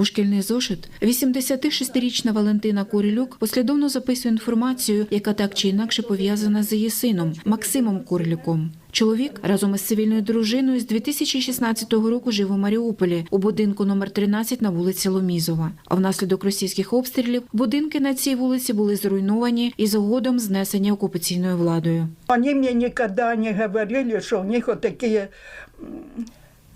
У шкільний зошит 86-річна Валентина Курилюк послідовно записує інформацію, яка так чи інакше пов'язана з її сином Максимом Курилюком. Чоловік разом із цивільною дружиною з 2016 року жив у Маріуполі у будинку номер 13 на вулиці Ломізова. А внаслідок російських обстрілів будинки на цій вулиці були зруйновані і згодом знесені окупаційною владою. Они мне никогда не говорили, что у них вот такие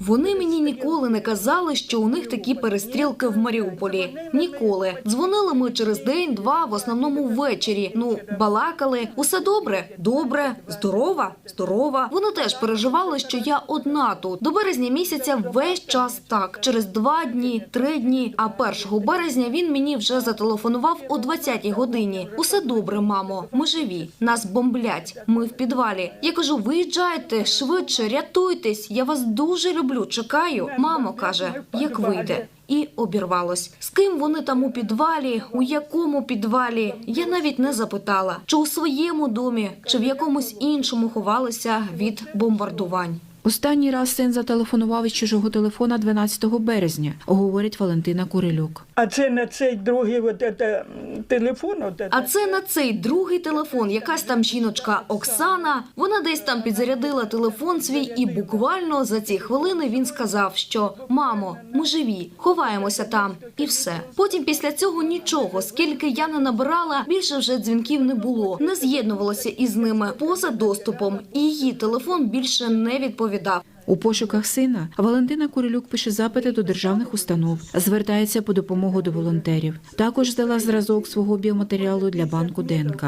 Вони мені ніколи не казали, що у них такі перестрілки в Маріуполі. Ніколи. Дзвонили ми через день-два, в основному ввечері. Ну, балакали. Усе добре? Добре. Здорова? Здорова. Вони теж переживали, що я одна тут. До березня місяця весь час так. Через два дні, три дні. А 1 березня він мені вже зателефонував о 20-й годині. Усе добре, мамо. Ми живі. Нас бомблять. Ми в підвалі. Я кажу, виїжджайте швидше, рятуйтесь. Я вас дуже люблю. Чекаю. Мамо каже, як вийде. І обірвалось. З ким вони там у підвалі, у якому підвалі? Я навіть не запитала, чи у своєму домі, чи в якомусь іншому ховалися від бомбардувань. Останній раз син зателефонував із чужого телефона 12 березня, говорить Валентина Курилюк. А це на цей другий это, м, телефон. Вот это. А це на цей другий телефон. Якась там жіночка Оксана. Вона десь там підзарядила телефон свій, і буквально за ці хвилини він сказав, що мамо, ми живі, ховаємося там, і все. Потім після цього нічого. Скільки я не набирала, більше вже дзвінків не було. Не з'єднувалася із ними поза доступом, і її телефон більше не відповідав. У пошуках сина Валентина Курилюк пише запити до державних установ, звертається по допомогу до волонтерів. Також здала зразок свого біоматеріалу для банку ДНК.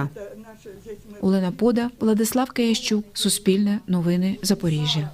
Олена Пода, Владислав Киящук, Суспільне, Новини, Запоріжжя.